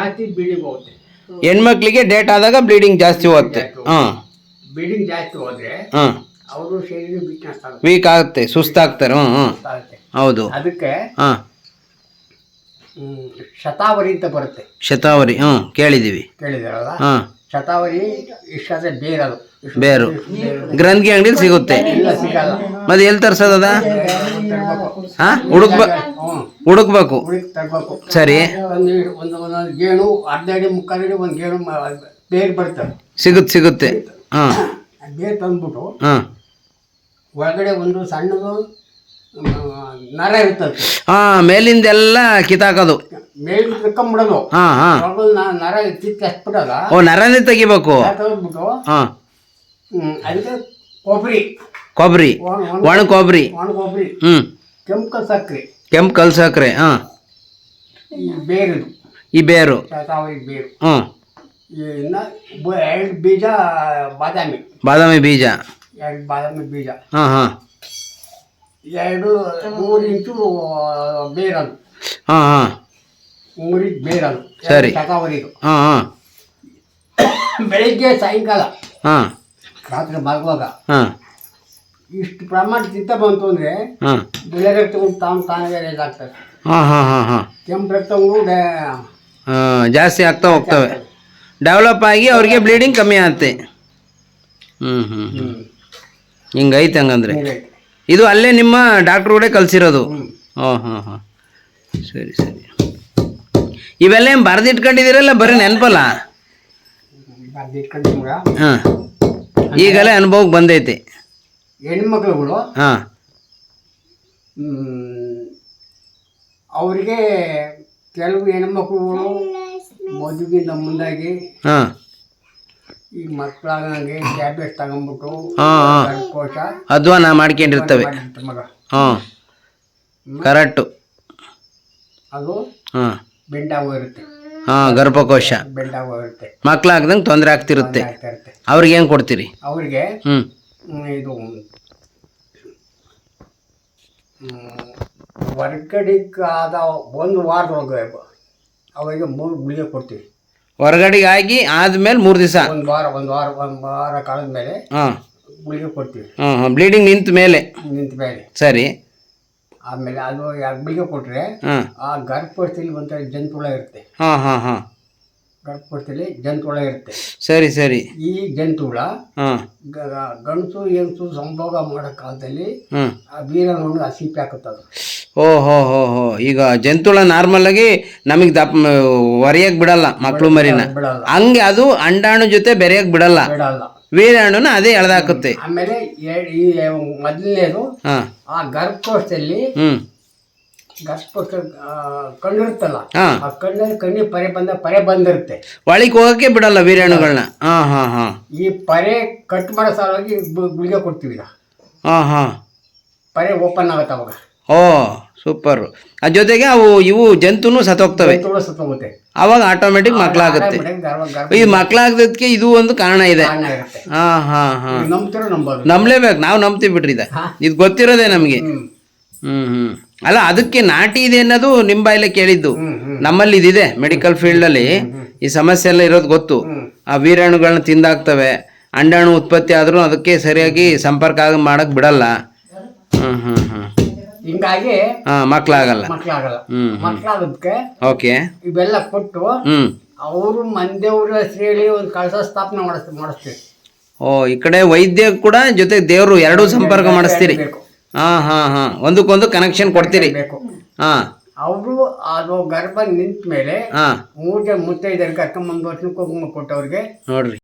ಜಾಸ್ತಿ ಬ್ಲೀಡಿಂಗ್ ಹೋಗುತ್ತೆ. ಹೆಣ್ಮಕ್ಳಿಗೆ ಡೇಟ್ ಆದಾಗ ಬ್ಲೀಡಿಂಗ್ ಜಾಸ್ತಿ ಹೋಗುತ್ತೆ. ಹಾಂ. ಬ್ಲೀಡಿಂಗ್ ಜಾಸ್ತಿ ಹೋದ್ರೆ ಹಾಂ. ಅವರು ಶರೀರ ವೀಕ್ನೆಸ್ ಆಗುತ್ತೆ. ವೀಕ್ ಆಗುತ್ತೆ ಸುಸ್ತಾಗ್ತಾರೆ ಹ್ಞೂ ಹ್ಞೂ ಆಗುತ್ತೆ. ಹೌದು. ಅದಕ್ಕೆ ಹಾಂ. ಹ್ಮ್, ಶತಾವರಿ ಅಂತ ಬರುತ್ತೆ. ಶತಾವರಿ ಹ್ಞೂ ಕೇಳಿದ್ದೀವಿ. ಕೇಳಿದಾರಲ್ಲ ಹಾಂ. ಶತಾವರಿ ಇಷ್ಟಾದ್ರೆ ಬೇರದು ಇಷ್ಟು ಬೇರು. ಬೇರು. ಗ್ರಂಥಿ ಅಂಗಡಿಲಿ ಸಿಗುತ್ತೆ. ಇಲ್ಲ ಸಿಗಲ್ಲ. ಮತ್ತೆ ಎಲ್ಲಿ ತರ್ಸೋದದ ಹಾಂ ಹುಡುಕ್ಬ ಹ್ಞೂ ಹುಡುಕ್ಬೇಕು. ಹುಡುಕಿ ತರ್ಬೇಕು ಸರಿ. ಒಂದು ಒಂದು ಒಂದೊಂದು ಗೇಣು ಅರ್ಧ ಅಡಿ ಮುಕ್ಕಾಲು ಅಡಿ ಒಂದು ಗೇಣು ಮ- ಬೇರೆ ಬರ್ತವೆ ಸಿಗುತ್ತೆ ಸಿಗುತ್ತೆ. ಹಾಂ. ಆ ಬೇರೆ ತಂದ್ಬಿಟ್ಟು ಹಾಂ. ಒಳಗಡೆ ಒಂದು ಸಣ್ಣದು ಮ್, ನರ ಇರ್ತದೆ. ಹಾಂ ಮೇಲಿಂದೆಲ್ಲ ಕಿತ್ತಾಕೋದು. ಮೇಲ್ ತಿಳ್ಕೊಂಬಿಡೋದು ಹಾಂ ಹಾಂ. ನ- ನರ ಕಿತ್ತು ಎಸ್ಬಿಡಲ್ಲ ಓ ನರನೇ ತೆಗಿಬೇಕು. ತಂದ್ಬಿಟ್ಟು ಹಾಂ. ಹ್ಮ್, ಅದಕ್ಕೆ ಕೊಬ್ಬರಿ. ಕೊಬ್ಬರಿ. ಒಣ- ಒಣ- ಒಣ ಕೊಬ್ಬರಿ. ಒಣ ಕೊಬ್ಬರಿ. ಹ್ಞೂ ಕೆಂಪು ಸಕ್ಕರೆ. ಕೆಂಪು ಕಲ್ ಸಕ್ಕರೆ ಹಾಂ. ಈ ಬೇರಿದು. ಈ ಬೇರು. ಶತಾವರಿ ಬೇರು. ಹ್ಞೂ. ಇನ್ನು ಬ- ಎರಡು ಬೀಜ ಬಾದಾಮಿ. ಬಾದಾಮಿ ಬೀಜ. ಎರಡು ಬಾದಾಮಿ ಬೀಜ. ಹಾಂ ಹಾಂ ಎರಡು ಮೂರು ಇಂಚು ಬೇರದು. ಹಾಂ ಹಾಂ ಮೂರಿಗೆ ಬೇರದು. ಸರಿ. ಶತಾವರಿದು ಹಾಂ ಹಾಂ ಬೆಳಿಗ್ಗೆ ಸಾಯಂಕಾಲ. ಹಾಂ ರಾತ್ರಿ ಮಲಗುವಾಗ ಹಾಂ ಇಷ್ಟು ಪ್ರಮಾಣ ಚಿತ್ತ ಬಂತು ಅಂದರೆ ಹಾಂ. ರಕ್ತ ರಕ್ತಗಳು ತಾನು ಹಾಂ ಹಾಂ ಹಾಂ ಹಾಂ. ಕೆಂಪು ರಕ್ತಗಳು ಹಾಂ ಜಾಸ್ತಿ ಆಗ್ತಾ ಹೋಗ್ತವೆ. ಡೆವಲಪ್ ಆಗಿ ಅವ್ರಿಗೆ ಬ್ಲೀಡಿಂಗ್ ಕಮ್ಮಿ ಆಗುತ್ತೆ ಹ್ಞೂ ಹ್ಞೂ ಹ್ಞೂ ಹಿಂಗೈತೆ ಹಂಗಂದ್ರೆ. ಇದು ಅಲ್ಲೇ ನಿಮ್ಮ ಡಾಕ್ಟ್ರ್ ಕೂಡ ಕಲಿಸಿರೋದು ಹಾಂ ಹಾಂ ಹಾಂ. ಸರಿ ಸರಿ. ಇವೆಲ್ಲ ಏನು ಬರೆದಿಟ್ಕೊಂಡಿದ್ದೀರಲ್ಲ ಬರೀ ನೆನಪಲ್ಲ? ಹಾಂ. ಈಗಲೇ ಅನುಭವಕ್ಕೆ ಬಂದೈತೆ. ಹೆಣ್ಮಕ್ಳುಗಳು ಹಾಂ. ಅವರಿಗೆ ಕೆಲವು ಹೆಣ್ಮಕ್ಳುಗಳು ಮದುವಿನ ಮುಂದಾಗಿ ಹಾಂ. ಈ ಮಕ್ಕಳಾಗಂಗೆ ಟ್ಯಾಬ್ಲೆಟ್ ತಗೊಂಡ್ಬಿಟ್ಟು ಹಾಂ ಹಾಂ. ಗರ್ಭಕೋಶ ಅಧ್ವಾನ ಮಾಡ್ಕೊಂಡಿರ್ತವೆ. ಮಗ. ಹಾಂ. ಕರೆಕ್ಟು ಅದು ಹಾಂ. ಬೆಂಡಾಗೋಗಿರುತ್ತೆ ಹಾಂ ಗರ್ಭಕೋಶ. ಬೆಂಡಾಗೋಗಿರುತ್ತೆ ಮಕ್ಕಳಾಗ್ದಂಗೆ ತೊಂದರೆ ಆಗ್ತಿರುತ್ತೆ. ಅವ್ರಿಗೆ ಏನು ಕೊಡ್ತೀರಿ? ಅವ್ರಿಗೆ ಹ್ಞೂ ಇದು ಹೊರಗಡೆಗಾದ ಒಂದು ವಾರದೊಳಗೆ ಅವರಿಗೆ ಮೂರು ಗುಳಿಗೆ ಕೊಡ್ತೀವಿ. ಹೊರಗಡೆಗೆ ಆಗಿ ಆದ್ಮೇಲೆ ಮೂರು ದಿವಸ? ಒಂದು ವಾರ ಒಂದು ವಾರ ಒಂದು ವಾರ ಕಾಲದ ಮೇಲೆ ಹಾಂ. ಗುಳಿಗೆ ಕೊಡ್ತೀವಿ. ಹಾಂ ಹಾಂ ಬ್ಲೀಡಿಂಗ್ ನಿಂತ ಮೇಲೆ? ನಿಂತ ಮೇಲೆ. ಸರಿ. ಆಮೇಲೆ ಅದು ಗುಳಿಗೆ ಕೊಟ್ಟರೆ ಹಾಂ. ಆ ಗರ್ಭಪಡಿಸಲಿ ಒಂಥರ ಜಂತುಳ ಇರುತ್ತೆ. ಹಾಂ ಹಾಂ ಹಾಂ. ಗರ್ಭಪಡಿಸಲಿ ಜಂತುಳ ಇರುತ್ತೆ. ಸರಿ ಸರಿ. ಈ ಜಂತುಳ ಹಾಂ. ಗ- ಗಂಡಸು ಹೆಂಗಸು ಸಂಭೋಗ ಮಾಡೋ ಕಾಲದಲ್ಲಿ ಆ ವೀರನನ್ನು ಆ ಸಿಪ್ಪೆ ಹಾಕುತ್ತದು. ಓ ಹೋ ಹೋ. ಹೋ ಈಗ ಜಂತುಳ ನಾರ್ಮಲ್ ಆಗಿ ನಮಗೆ ದಪ್ಪ ಹೊರೆಯಕ್ಕೆ ಬಿಡಲ್ಲ ಮಕ್ಳು ಮರಿನ. ಬಿಡಲ್ಲ. ಹಂಗೆ ಅದು ಅಂಡಾಣು ಜೊತೆ ಬೆರೆಯಕ್ಕೆ ಬಿಡಲ್ಲ. ಬಿಡಲ್ಲ. ವೀರಾಣುನ ಅದೇ ಎಳೆದಾಕುತ್ತೆ. ಆಮೇಲೆ ಎ- ಈ ಮೊದಲನೇದು ಹಾಂ. ಆ ಗರ್ಭಕೋಶದಲ್ಲಿ ಆ, ಕಣ್ಣಿರುತ್ತಲ್ಲ. ಆ ಕಣ್ಣಲ್ಲಿ ಕಣ್ಣಿ ಪರೆ ಬಂದ ಪರೆ ಬಂದಿರುತ್ತೆ. ಒಳಗೆ ಹೋಗಕ್ಕೆ ಬಿಡಲ್ಲ ವೀರಾಣುಗಳನ್ನ ಹಾಂ ಹಾಂ ಹಾಂ. ಈ ಪರೆ ಕಟ್ ಮಾಡೋ ಸಲುವಾಗಿ ಗು- ಗುಳಿಗೆ ಕೊಡ್ತೀವಿ ಈಗ. ಹಾಂ ಹಾಂ. ಪರೆ ಓಪನ್ ಆಗುತ್ತೆ ಅವಾಗ. Oh super. ಅದ್ರ ಜೊತೆಗೆ ಅವು ಇವು ಜಂತುನು ಸತ್ತೋಗ್ತವೆ. ತುಳ ಅವಾಗ ಆಟೋಮೆಟಿಕ್ ಮಕ್ಕಳಾಗುತ್ತೆ ಈ ಮಕ್ಕಳಾಗದಕ್ಕೆ ಇದು ಒಂದು ಕಾರಣ ಇದೆ. ಕಾರಣ ಇರುತ್ತೆ ಹಾಂ ಹಾಂ ಹಾಂ. ನೀವು ನಂಬ್ತಿರೋ ನಂಬೋದು ನಂಬಲೇಬೇಕು. ನಾವು ನಂಬ್ತೀವಿ ಬಿಡ್ರಿ ಇದು. ಇದು ಗೊತ್ತಿರೋದೇ ನಮಗೆ. ಹ್ಮ್. ಹ್ಮ್ ಹ್ಮ್. ಅಲ್ಲ ಅದಕ್ಕೆ ನಾಟಿ ಇದೆ ಅನ್ನೋದು ನಿಮ್ಮ ಬಾಯಲ್ಲೇ ಕೇಳಿದ್ದು. ನಮ್ಮಲ್ಲಿ ಇದಿದೆ ಮೆಡಿಕಲ್ ಫೀಲ್ಡ್ ಅಲ್ಲಿ. ಈ ಸಮಸ್ಯೆ ಎಲ್ಲ ಇರೋದು ಗೊತ್ತು. ಆ ವೀರಾಣುಗಳನ್ನ ತಿಂದಾಗ್ತವೆ. ಅಂಡಾಣು ಉತ್ಪತ್ತಿ ಆದ್ರೂ ಅದಕ್ಕೆ ಸರಿಯಾಗಿ ಸಂಪರ್ಕ ಆಗ ಮಾಡಕ್ ಬಿಡಲ್ಲ. ಹ್ಮ್ ಹ್ಮ್ ಹ್ಮ್. ಹಿಂಗಾಗಿ ಹಾ ಮಕ್ಳಾಗಲ್ಲ. ಮಕ್ಕಳಾಗಲ್ಲ ಮಕ್ಕಳಾಗೋದಕ್ಕೆ ಓಕೆ. ಇವೆಲ್ಲ ಕೊಟ್ಟು ಹ್ಮ್. ಅವರು ಮಂದೇವ್ರ ಹೇಳಿ ಒಂದು ಕಳಸ ಸ್ಥಾಪನೆ ಮಾಡಿಸ್ತೀವಿ. ಓ ಈ ಕಡೆ ವೈದ್ಯ ಕೂಡ ಜೊತೆ ದೇವರು ಎರಡೂ ಸಂಪರ್ಕ ಮಾಡಿಸ್ತೀರಿ. ಹಾ ಹಾ ಹಾ. ಒಂದಕ್ಕೊಂದು ಕನೆಕ್ಷನ್ ಕೊಡ್ತೀರಿ. ಬೇಕು. ಹಾ. ಅವರು ಅದು ಗರ್ಭ ನಿಂತ ಮೇಲೆ ಹಾ. ಮೂರು ಜನ ಮುತ್ತೈದರಿಗೆ ವರ್ಷ ಕುಂಕುಮ ಕೊಟ್ಟವ್ರಿಗೆ ನೋಡ್ರಿ.